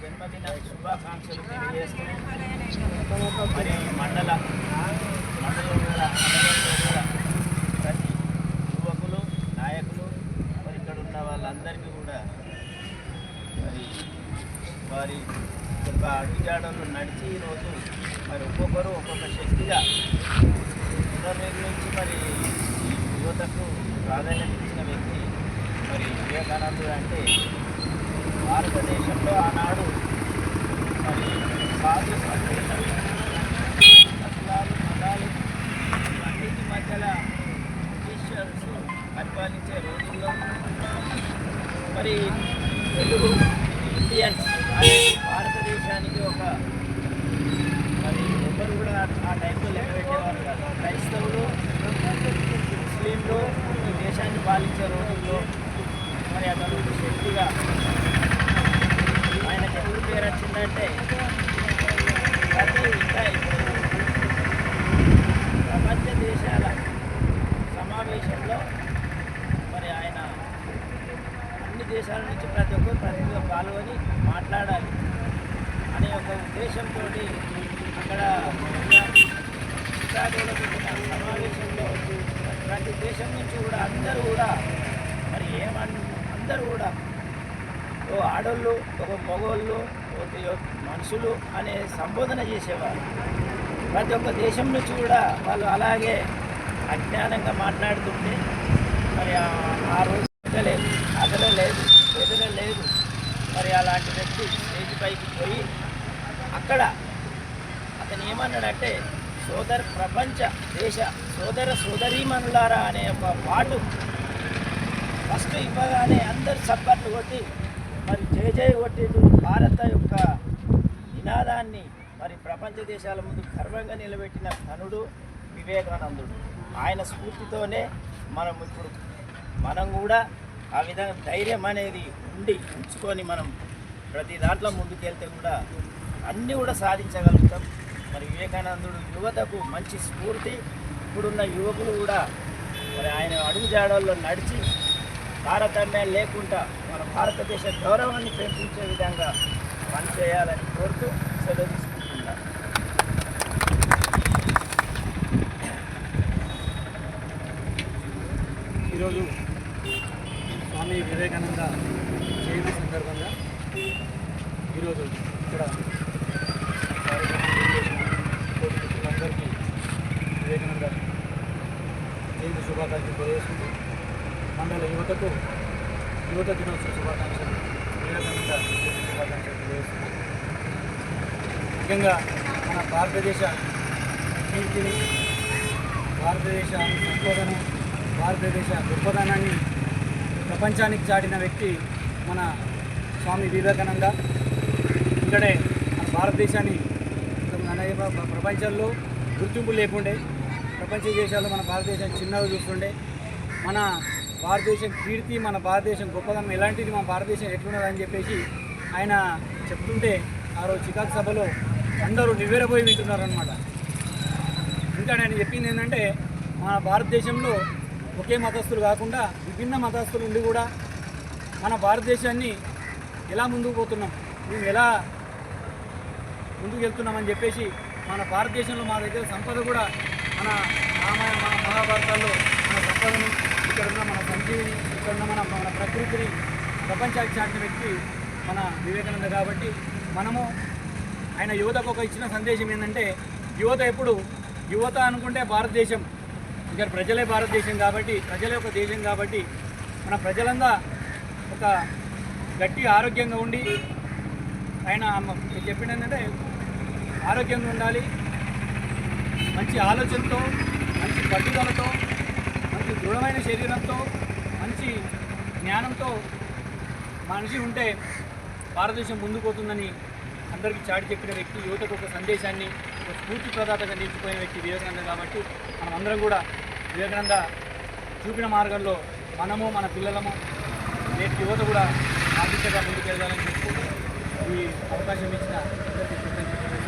జన్మదిన శుభాకాంక్షలు తెలియజేస్తూ మరి మండల మండలంలో కూడా మండలంలో కూడా ప్రతి యువకులు నాయకులు మరి ఇక్కడ ఉన్న వాళ్ళందరికీ కూడా మరి వారి యొక్క అడుగుజాడలు నడిచి ఈరోజు మరి ఒక్కొక్కరు ఒక్కొక్క శక్తిగా పునర్నిర్మించి మరి యువతకు ప్రాధాన్యత ఇచ్చిన వ్యక్తి మరి వివేకానందుడు అంటే భారతదేశంలో ఆనాడు మరి సాధు మతాలు మతాలు అన్నిటి మధ్యలో బ్రిటిషర్స్ పరిపాలించే రోజుల్లో మరి తెలుగు ఇండియన్స్ భారతదేశానికి ఒక మరి ఎవరు కూడా ఆ టైంలో లెక్క పెట్టేవారు కాదు. క్రైస్తవులు ముస్లింలు ఈ దేశాన్ని పాలించే రోజుల్లో మరి అతను శక్తిగా ఆయనకి ఎందుకు పేరు వచ్చిందంటే ప్రతి ఇంకా ఇప్పుడు ప్రపంచ దేశాల సమావేశంలో మరి ఆయన అన్ని దేశాల నుంచి ప్రతి ఒక్కరు ప్రతిగా పాల్గొని మాట్లాడాలి అనే ఒక ఉద్దేశంతో అక్కడ చికాగోలో సమావేశంలో ప్రతి దేశం నుంచి కూడా అందరూ కూడా మరి ఏమన్ అందరూ కూడా ఓ ఆడోళ్ళు ఒక మగోళ్ళు ఒక మనుషులు అనే సంబోధన చేసేవారు. ప్రతి ఒక్క దేశం నుంచి కూడా వాళ్ళు అలాగే అజ్ఞానంగా మాట్లాడుతుంటే మరి ఆ- రోజు లేదు అదల లేదు ఎదుర లేదు. మరి అలాంటి వ్యక్తి స్టేజ్ పైకి పోయి అక్కడ అతను ఏమన్నాడంటే సోదర ప్రపంచ దేశ సోదర సోదరీమణులారా అనే ఒక పాటు ఫస్ట్ ఇవ్వగానే అందరు చప్పట్లు కొట్టి మరి జయ జయ కొట్టిండు. భారత యొక్క నినాదాన్ని మరి ప్రపంచ దేశాల ముందు గర్వంగా నిలబెట్టిన ధనుడు వివేకానందుడు. ఆయన స్ఫూర్తితోనే మనం ఇప్పుడు మనం కూడా ఆ విధంగా ధైర్యం అనేది ఉండి ఉంచుకొని మనం ప్రతి దాంట్లో ముందుకెళ్తే కూడా అన్నీ కూడా సాధించగలుగుతాం. మరి వివేకానందుడు యువతకు మంచి స్ఫూర్తి. ఇప్పుడున్న యువకులు కూడా మరి ఆయన అడుగు జాడల్లో నడిచి తారతమ్యం లేకుండా మన భారతదేశ గౌరవాన్ని పెంపించే విధంగా పనిచేయాలని కోరుతూ సెలవు తీసుకుంటున్నాను. ఈరోజు స్వామి వివేకానంద జయంతి సందర్భంగా ఈరోజు ఇక్కడ కార్యక్రమం చేసిన కోటి మిత్రులందరికీ వివేకానంద జయంతి శుభాకాంక్షలు తెలియజేస్తుంది మండల యువతకు యువత దినోత్సవ శుభాకాంక్షలు వివేకానంద శుభాకాంక్షలు తెలియజేస్తుంది ముఖ్యంగా మన భారతదేశ కీర్తిని భారతదేశ సంశోధన భారతదేశ గొప్పదనాన్ని ప్రపంచానికి చాటిన వ్యక్తి మన స్వామి వివేకానంద. ఇక్కడే మన భారతదేశాన్ని ప్రపంచంలో గుర్తింపు లేకుండే ప్రపంచ దేశాల్లో మన భారతదేశం చిన్నగా చూస్తుండే. మన భారతదేశం కీర్తి మన భారతదేశం గొప్పదనం ఎలాంటిది మన భారతదేశం ఎట్లున్నదని చెప్పేసి ఆయన చెప్తుంటే ఆ రోజు చికాకు సభలో అందరూ నివ్వెరపోయి వింటున్నారనమాట ఇంకా నేను చెప్పింది ఏంటంటే మన భారతదేశంలో ఒకే మతస్థులు కాకుండా విభిన్న మతస్థులు ఉండి కూడా మన భారతదేశాన్ని ఎలా ముందుకు పోతున్నాం మేము ఎలా ముందుకు వెళ్తున్నామని చెప్పేసి మన భారతదేశంలో మా దగ్గర సంపద కూడా మన రామాయణ మన మహాభారతాల్లో మన సంపదని ఇక్కడ ఉన్న మన సంజీవిని ఇక్కడ ఉన్న మన మన ప్రకృతిని ప్రపంచానికి చాటిన వ్యక్తి మన వివేకానంద కాబట్టి మనము ఆయన యువతకు ఒక ఇచ్చిన సందేశం ఏంటంటే యువత ఎప్పుడు యువత అనుకుంటే భారతదేశం. ఇక్కడ ప్రజలే భారతదేశం కాబట్టి ప్రజలే ఒక దేశం కాబట్టి మన ప్రజలంతా ఒక గట్టి ఆరోగ్యంగా ఉండి ఆయన చెప్పిన ఏంటంటే ఆరోగ్యంగా ఉండాలి మంచి ఆలోచనతో మంచి పట్టుదలతో మంచి దృఢమైన శరీరంతో మంచి జ్ఞానంతో మనిషి ఉంటే భారతదేశం ముందుకుపోతుందని అందరికీ చాటి చెప్పిన వ్యక్తి యువతకు ఒక సందేశాన్ని ఒక స్ఫూర్తి ప్రదాతగా నిలిచిపోయిన వ్యక్తి వివేకానంద కాబట్టి మనం అందరం కూడా వివేకానంద చూపిన మార్గంలో మనము మన పిల్లలము నేటి యువత కూడా ఆర్థికంగా ముందుకు వెళ్ళాలని చెప్పుకుంటూ ఈ అవకాశం ఇచ్చిన అందరికీ